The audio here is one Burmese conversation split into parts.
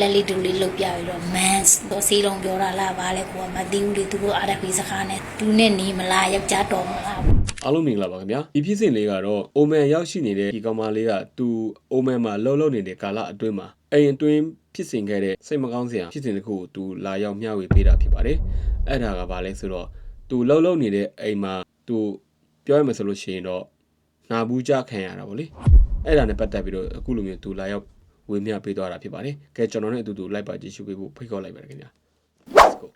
လက်လေးတူလေးလုတ်ပြပြီးတော့ man တော့စီလုံးပြောတာလားဗာလဲကိုကမသိဘူးလေသူတို့ RFP စကားနဲ့သူနဲ့နေမလားယောက်ျားတော်မလားအားလုံးမင်္ဂလာပါခင်ဗျာဒီဖြစ်စဉ်လေးကတော့အိုမန်ရောက်ရှိနေတဲ့ဒီကောင်မလေးကသူအိုမန်မှာလှုပ်လှုပ်နေတဲ့ကာလအတွင်းမှာအိမ်အတွင်းဖြစ်စဉ်ခဲ့တဲ့စိတ်မကောင်းစရာဖြစ်စဉ်တစ်ခုကိုသူလာရောက်မျှဝေပေးတာဖြစ်ပါတယ်အဲ့ဒါကဘာလဲဆိုတော့သူလှုပ်လှုပ်နေတဲ့အိမ်မှာသူပြောရမယ်ဆိုလို့ရှိရင်တော့နာဘူးကြခံရတာဗောလေအဲ့ဒါနဲ့ပတ်သက်ပြီးတော့အခုလိုမျိုးသူလာရောက် ဝေမျှပေးသွားတာဖြစ်ပါတယ်ကဲကျွန်တော်နဲ့အတူတူလိုက်ပါကြည့်ရှုပေးဖို့ဖိတ်ခေါ်လိုက်ပါတယ်ခင်ဗျာ Let's go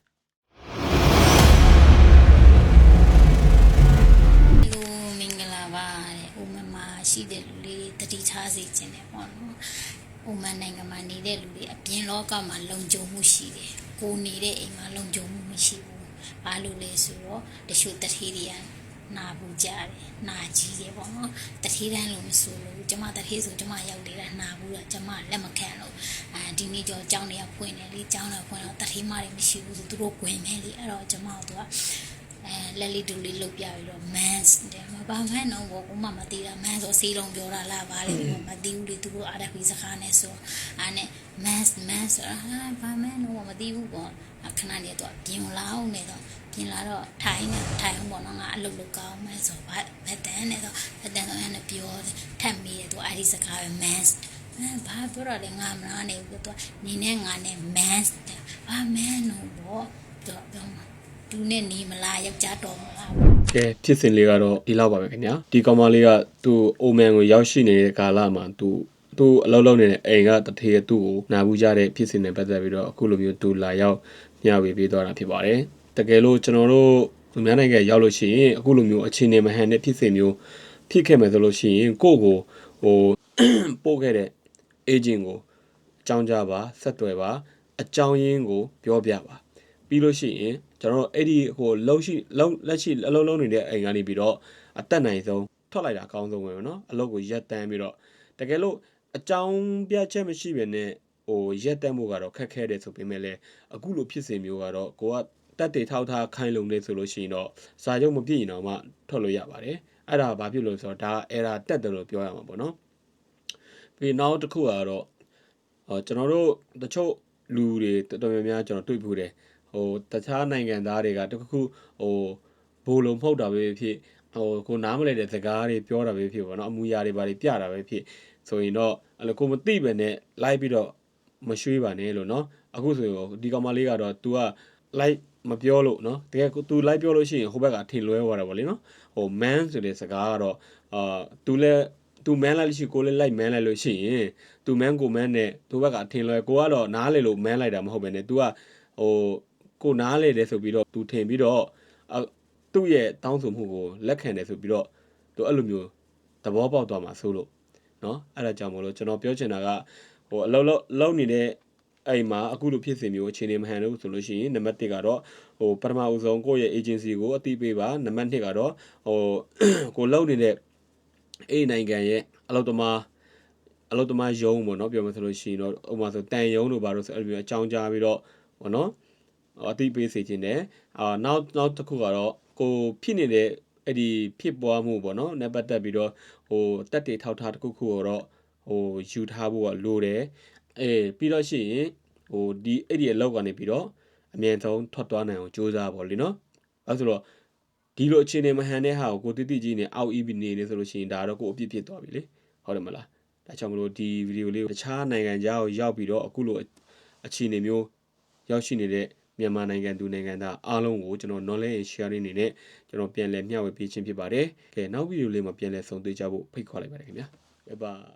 လူမင်္ဂလာပါတဲ့ဥမမှာရှိတဲ့လူလေးတွေတတိထားစေခြင်းတယ်ပေါ့နော်ဥမနိုင်ငံမှာနေတဲ့လူတွေအပြင်လောကမှာလုံခြုံမှုရှိတယ်ကိုနေတဲ့အိမ်မှာလုံခြုံမှုမရှိဘူးဘာလို့လဲဆိုတော့တချို့တတိတွေက နာဘူးကြတယ်နာကြီးတယ်ပေါ့နော်တတိတန်းလို့မဆိုလို့ကျမတတိဆိုကျမရောက်နေတာနာဘူးတော့ကျမလက်မခံလို့အဲဒီနေ့ကျော်ကျောင်းတွေကဖွင့်တယ်လေကျောင်းတွေဖွင့်တော့တတိမတွေမရှိဘူးဆိုသူတို့ဝင်မယ်လေအဲ့တော့ကျမတို့ကအဲလက်လေးတူလေးလုတ်ပြပြီးတော့ man တဲ့မဘာမှန်းတော့ဘောကမှမသိတာ man ဆိုစီလုံးပြောတာလားဗာလေမသိဘူးလေသူတို့ RFP စကားနဲ့ဆိုအားနဲ့ man man ဆိုတာဟာဘာမှန်းတော့မသိဘူးပေါ့အခဏလေးတော့ပြင်လာအောင်နေတော့ ပြင်လာတော့ထိုင်နေထိုင်အောင်ပေါ့နော်ငါအလုပ်လုပ်ကောင်းမယ်ဆိုဘာဘက်တန်နေတော့ဘက်တန်တော့အဲ့နဲ့ပြောတယ်ထပ်မိတယ်သူအဲ့ဒီစကားပဲ man အဲဘာပြောတော့လဲငါမနာနေဘူးသူနေနဲ့ငါနဲ့ man တဲ့ဘာ man တော့ဘောတော့ပြောမှာသူနဲ့နေမလားယောက်ျားတော်မလားကဲဖြစ်စဉ်လေးကတော့ဒီလောက်ပါပဲခင်ဗျာဒီကောင်မလေးကသူ့အိုမန်ကိုရောက်ရှိနေတဲ့ကာလမှာသူသူအလုပ်လုပ်နေတဲ့အိမ်ကတထေးသူ့ကိုနာဘူးကြတဲ့ဖြစ်စဉ်နဲ့ပတ်သက်ပြီးတော့အခုလိုမျိုးသူလာရောက်မျှဝေပေးသွားတာဖြစ်ပါတယ် တကယ်လို့ကျွန်တော်တို့လူများနိုင်ငံရောက်လို့ရှိရင်အခုလိုမျိုးအခြေအနေမဟန်တဲ့ဖြစ်စဉ်မျိုးဖြစ်ခဲ့မယ်ဆိုလို့ရှိရင်ကိုယ့်ကိုဟို ပို့ခဲ့တဲ့ agent ကိုအကြောင်းကြားပါဆက်သွယ်ပါအကြောင်းရင်းကိုပြောပြပါ ပြီးလို့ရှိရင်ကျွန်တော်တို့အဲ့ဒီဟိုလှုပ်ရှိလှုပ်လက်ရှိအလုံးလုံးနေတဲ့အိမ်ကနေပြီးတော့အတက်နိုင်ဆုံးထွက်လိုက်တာအကောင်းဆုံးပဲเนาะအလုပ်ကိုရက်တန်းပြီးတော့တကယ်လို့အကြောင်းပြချက်မရှိဘဲနဲ့ဟိုရက်တန်းမှုကတော့ခက်ခဲတယ်ဆိုပေမဲ့လည်းအခုလိုဖြစ်စဉ်မျိုးကတော့ကိုက တက်တေထောက်ထားခိုင်းလုံနေဆိုလို့ရှိရင်တော့စာချုပ်မပြည့်ရင်တော့မှထွက်လို့ရပါတယ်အဲ့ဒါဘာဖြစ်လို့လဲဆိုတော့ဒါ error တက်တယ်လို့ပြောရမှာပေါ့နော်ပြီးနောက်တစ်ခုကတော့ဟောကျွန်တော်တို့တချို့လူတွေတော်တော်များများကျွန်တော်တွေ့ဖို့တယ်ဟိုတခြားနိုင်ငံသားတွေကတခုခုဟိုဘိုးလုံးဖုတ်တာပဲဖြစ်ဟိုကိုနားမလဲတဲ့စကားတွေပြောတာပဲဖြစ်ပေါ့နော်အမူအရာတွေဘာတွေပြတာပဲဖြစ်ဆိုရင်တော့အဲ့လိုကိုမသိပဲနဲ့လိုက်ပြီးတော့မရွှေးပါနဲ့လို့နော်အခုဆိုရင်ဒီကောင်မလေးကတော့ तू က လိုက်မပြောလို့เนาะတကယ်သူလိုက်ပြောလို့ရှိရင်ဟိုဘက်ကထင်လွဲသွားတာဗောလေเนาะဟို man ဆိုတဲ့စကားကတော့အာသူလဲသူ man လိုက်လို့ရှိကိုလဲလိုက် man လိုက်လို့ရှိရင်သူ man ကို man နဲ့သူဘက်ကထင်လွဲကိုကတော့နားလေလို့ man လိုက်တာမဟုတ်ပဲね तू ကဟိုကိုနားလေတယ်ဆိုပြီးတော့ तू ထင်ပြီးတော့သူ့ရဲ့တောင်းဆိုမှုကိုလက်ခံတယ်ဆိုပြီးတော့သူအဲ့လိုမျိုးသဘောပေါက်သွားမှာဆိုလို့เนาะအဲ့ဒါကြောင့်မလို့ကျွန်တော်ပြောချင်တာကဟိုအလောက်လောက်နေတဲ့ အဲ့မှာအခုလိုဖြစ်စဉ်မျိုးအခြေအနေမဟန်လို့ဆိုလို့ရှိရင်နံပါတ်1ကတော့ဟိုပထမအဦးဆုံးကိုယ့်ရဲ့ agency ကိုအတိပေးပါနံပါတ်2ကတော့ဟိုကိုလုံးနေတဲ့အဲ့နိုင်ငံရဲ့အလုပ်သမားအလုပ်သမားယုံပေါ့နော်ပြောမှဆိုလို့ရှိရင်တော့ဥပမာဆိုတန်ယုံတို့ဘာလို့ဆိုအဲ့လိုမျိုးအကြောင်းကြားပြီးတော့ဟောနော်အတိပေးစေခြင်းတယ်အာနောက်နောက်တစ်ခုကတော့ကိုဖြစ်နေတဲ့အဲ့ဒီဖြစ်ပွားမှုပေါ့နော်နဲ့ပတ်သက်ပြီးတော့ဟိုတက်တေထောက်ထားတစ်ခုခုတော့ဟိုယူထားဖို့ကလိုတယ် အေးပြီးတော့ရှိရင်ဟိုဒီအဲ့ဒီအလောက်ကနေပြီးတော့အမြန်ဆုံးထွက်သွားနိုင်အောင်ကြိုးစားပါလိနော်အဲဆိုတော့ဒီလိုအခြေအနေမဟန်တဲ့ဟာကိုကိုတိတိကြီးနဲ့အောက် EB နေနေဆိုလို့ရှိရင်ဒါတော့ကိုအပြစ်ဖြစ်သွားပြီလေဟုတ်တယ်မလားဒါကြောင့်မလို့ဒီဗီဒီယိုလေးကိုတခြားနိုင်ငံခြားကိုရောက်ပြီးတော့အခုလိုအခြေအနေမျိုးရောက်ရှိနေတဲ့မြန်မာနိုင်ငံသူနိုင်ငံသားအားလုံးကိုကျွန်တော် knowledge and sharing အနေနဲ့ကျွန်တော်ပြန်လည်မျှဝေပေးခြင်းဖြစ်ပါတယ်။ကဲနောက်ဗီဒီယိုလေးမှာပြန်လည်ဆုံတွေ့ကြဖို့ဖိတ်ခေါ်လိုက်ပါတယ်ခင်ဗျာ။ Bye bye